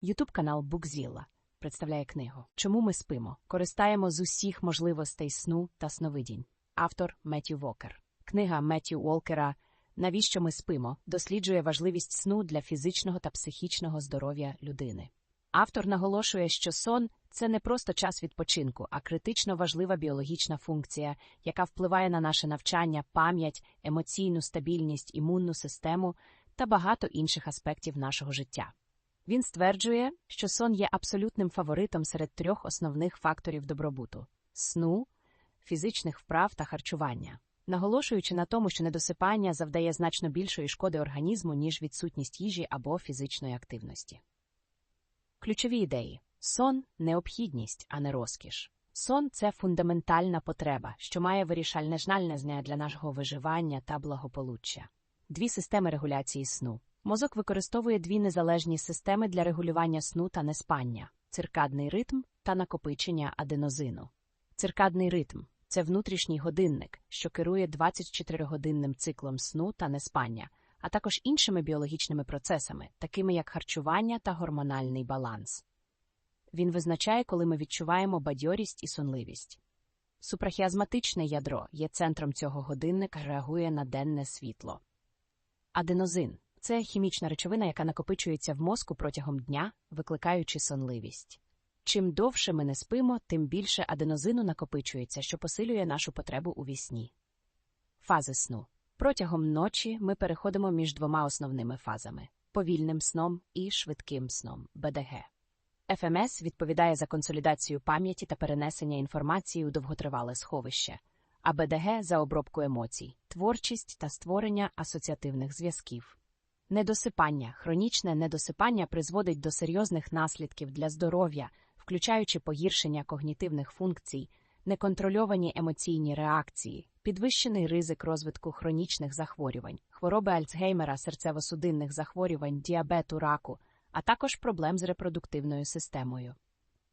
Ютуб канал Букзілла представляє книгу Чому ми спимо? Користаємо з усіх можливостей сну та сновидінь. Автор Меттью Вокер. Книга Меттью Уолкера Навіщо ми спимо досліджує важливість сну для фізичного та психічного здоров'я людини. Автор наголошує, що сон це не просто час відпочинку, а критично важлива біологічна функція, яка впливає на наше навчання, пам'ять, емоційну стабільність, імунну систему та багато інших аспектів нашого життя. Він стверджує, що сон є абсолютним фаворитом серед трьох основних факторів добробуту сну, фізичних вправ та харчування, наголошуючи на тому, що недосипання завдає значно більшої шкоди організму, ніж відсутність їжі або фізичної активності. Ключові ідеї сон необхідність, а не розкіш. Сон це фундаментальна потреба, що має вирішальне значення для нашого виживання та благополуччя. Дві системи регуляції сну. Мозок використовує дві незалежні системи для регулювання сну та неспання циркадний ритм та накопичення аденозину. Циркадний ритм це внутрішній годинник, що керує 24-годинним циклом сну та неспання, а також іншими біологічними процесами, такими як харчування та гормональний баланс. Він визначає, коли ми відчуваємо бадьорість і сонливість. Супрахіазматичне ядро є центром цього годинника, реагує на денне світло. Аденозин це хімічна речовина, яка накопичується в мозку протягом дня, викликаючи сонливість. Чим довше ми не спимо, тим більше аденозину накопичується, що посилює нашу потребу у вісні. Фази сну. Протягом ночі ми переходимо між двома основними фазами повільним сном і швидким сном БДГ. ФМС відповідає за консолідацію пам'яті та перенесення інформації у довготривале сховище, а БДГ за обробку емоцій, творчість та створення асоціативних зв'язків. Недосипання, хронічне недосипання призводить до серйозних наслідків для здоров'я, включаючи погіршення когнітивних функцій, неконтрольовані емоційні реакції, підвищений ризик розвитку хронічних захворювань, хвороби Альцгеймера, серцево-судинних захворювань, діабету, раку, а також проблем з репродуктивною системою.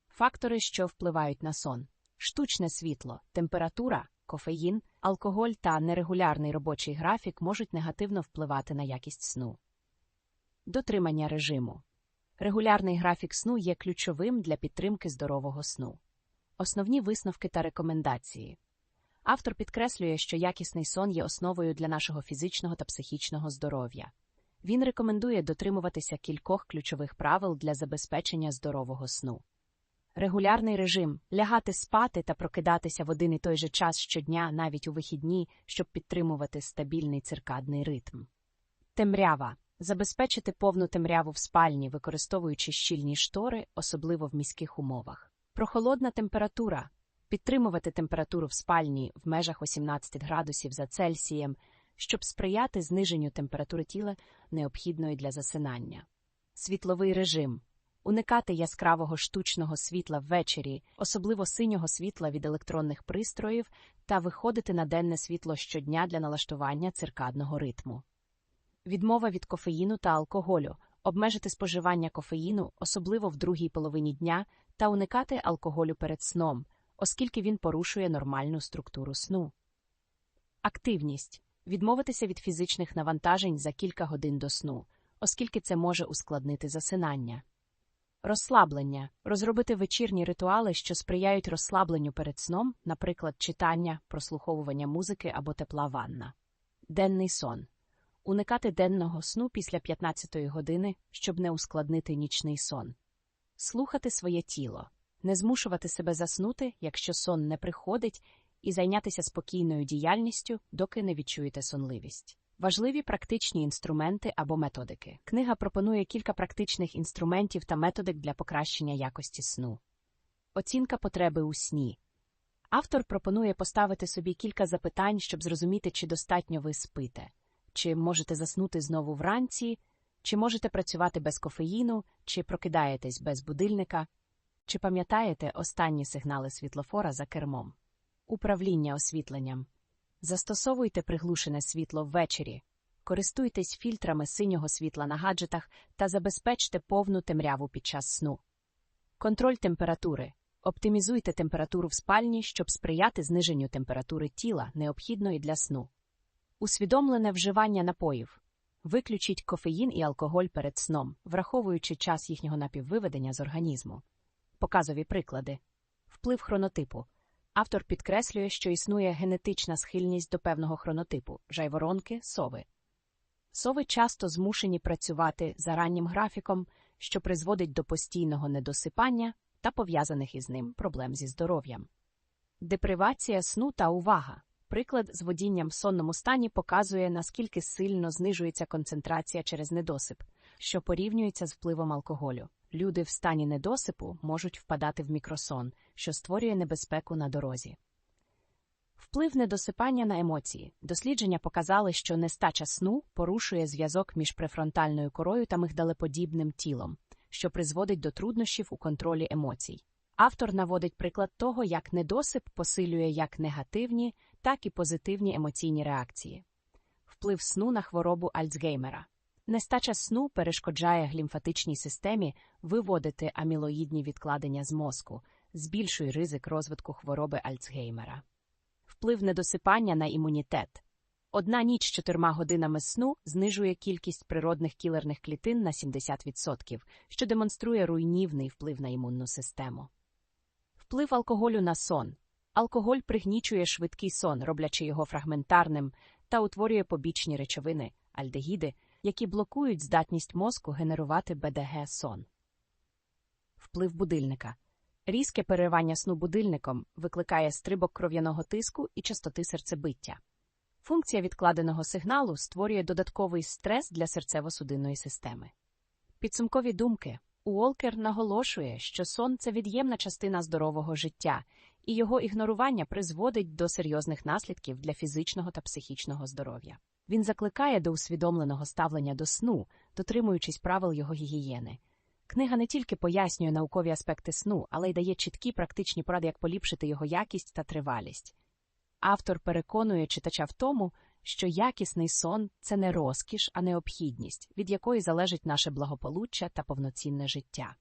Фактори, що впливають на сон: штучне світло, температура, кофеїн, алкоголь та нерегулярний робочий графік можуть негативно впливати на якість сну. Дотримання режиму. Регулярний графік сну є ключовим для підтримки здорового сну. Основні висновки та рекомендації. Автор підкреслює, що якісний сон є основою для нашого фізичного та психічного здоров'я. Він рекомендує дотримуватися кількох ключових правил для забезпечення здорового сну. Регулярний режим лягати спати та прокидатися в один і той же час щодня, навіть у вихідні, щоб підтримувати стабільний циркадний ритм. Темрява забезпечити повну темряву в спальні, використовуючи щільні штори, особливо в міських умовах. Прохолодна температура підтримувати температуру в спальні в межах 18 градусів за Цельсієм, щоб сприяти зниженню температури тіла, необхідної для засинання. Світловий режим уникати яскравого штучного світла ввечері, особливо синього світла від електронних пристроїв, та виходити на денне світло щодня для налаштування циркадного ритму. Відмова від кофеїну та алкоголю, обмежити споживання кофеїну, особливо в другій половині дня, та уникати алкоголю перед сном, оскільки він порушує нормальну структуру сну. Активність відмовитися від фізичних навантажень за кілька годин до сну, оскільки це може ускладнити засинання. Розслаблення розробити вечірні ритуали, що сприяють розслабленню перед сном, наприклад, читання, прослуховування музики або тепла ванна. Денний сон уникати денного сну після 15-ї години, щоб не ускладнити нічний сон, слухати своє тіло, не змушувати себе заснути, якщо сон не приходить, і зайнятися спокійною діяльністю, доки не відчуєте сонливість. Важливі практичні інструменти або методики. Книга пропонує кілька практичних інструментів та методик для покращення якості сну. Оцінка потреби у сні. Автор пропонує поставити собі кілька запитань, щоб зрозуміти, чи достатньо ви спите, чи можете заснути знову вранці, чи можете працювати без кофеїну, чи прокидаєтесь без будильника, чи пам'ятаєте останні сигнали світлофора за кермом. Управління освітленням. Застосовуйте приглушене світло ввечері, користуйтесь фільтрами синього світла на гаджетах та забезпечте повну темряву під час сну. Контроль температури. Оптимізуйте температуру в спальні, щоб сприяти зниженню температури тіла, необхідної для сну. Усвідомлене вживання напоїв. Виключіть кофеїн і алкоголь перед сном, враховуючи час їхнього напіввиведення з організму. Показові приклади. Вплив хронотипу. Автор підкреслює, що існує генетична схильність до певного хронотипу жайворонки, сови. Сови часто змушені працювати за раннім графіком, що призводить до постійного недосипання та пов'язаних із ним проблем зі здоров'ям. Депривація сну та увага. Приклад з водінням в сонному стані показує, наскільки сильно знижується концентрація через недосип, що порівнюється з впливом алкоголю. Люди в стані недосипу можуть впадати в мікросон, що створює небезпеку на дорозі. Вплив недосипання на емоції. Дослідження показали, що нестача сну порушує зв'язок між префронтальною корою та мигдалеподібним тілом, що призводить до труднощів у контролі емоцій. Автор наводить приклад того, як недосип посилює як негативні, так і позитивні емоційні реакції. Вплив сну на хворобу Альцгеймера. Нестача сну перешкоджає глімфатичній системі виводити амілоїдні відкладення з мозку, збільшує ризик розвитку хвороби Альцгеймера. Вплив недосипання на імунітет. Одна ніч з чотирма годинами сну знижує кількість природних кілерних клітин на 70%, що демонструє руйнівний вплив на імунну систему. Вплив алкоголю на сон. Алкоголь пригнічує швидкий сон, роблячи його фрагментарним, та утворює побічні речовини, альдегіди, які блокують здатність мозку генерувати БДГ сон. Вплив будильника. Різке переривання сну будильником викликає стрибок кров'яного тиску і частоти серцебиття. Функція відкладеного сигналу створює додатковий стрес для серцево-судинної системи. Підсумкові думки. Уолкер наголошує, що сон це від'ємна частина здорового життя, і його ігнорування призводить до серйозних наслідків для фізичного та психічного здоров'я. Він закликає до усвідомленого ставлення до сну, дотримуючись правил його гігієни. Книга не тільки пояснює наукові аспекти сну, але й дає чіткі практичні поради, як поліпшити його якість та тривалість. Автор переконує читача в тому, що якісний сон це не розкіш, а необхідність, від якої залежить наше благополуччя та повноцінне життя.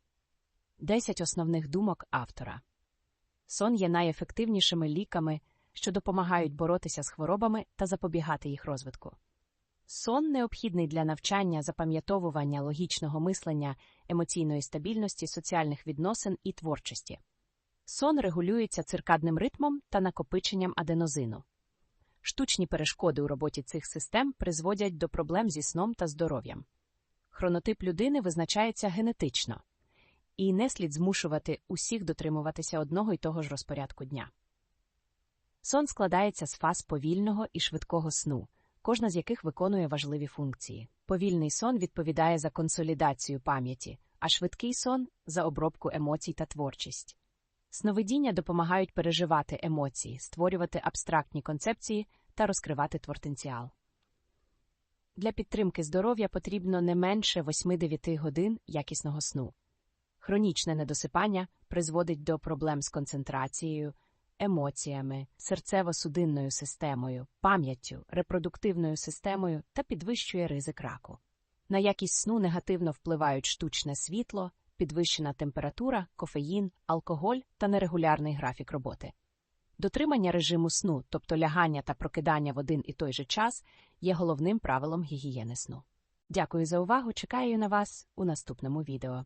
Десять основних думок автора сон є найефективнішими ліками, що допомагають боротися з хворобами та запобігати їх розвитку. Сон необхідний для навчання, запам'ятовування логічного мислення, емоційної стабільності, соціальних відносин і творчості. Сон регулюється циркадним ритмом та накопиченням аденозину. Штучні перешкоди у роботі цих систем призводять до проблем зі сном та здоров'ям. Хронотип людини визначається генетично, і не слід змушувати усіх дотримуватися одного й того ж розпорядку дня. Сон складається з фаз повільного і швидкого сну, кожна з яких виконує важливі функції. Повільний сон відповідає за консолідацію пам'яті, а швидкий сон за обробку емоцій та творчість. Сновидіння допомагають переживати емоції, створювати абстрактні концепції та розкривати потенціал. Для підтримки здоров'я потрібно не менше 8-9 годин якісного сну. Хронічне недосипання призводить до проблем з концентрацією, емоціями, серцево-судинною системою, пам'яттю, репродуктивною системою та підвищує ризик раку. На якість сну негативно впливають штучне світло, підвищена температура, кофеїн, алкоголь та нерегулярний графік роботи. Дотримання режиму сну, тобто лягання та прокидання в один і той же час, є головним правилом гігієни сну. Дякую за увагу. Чекаю на вас у наступному відео.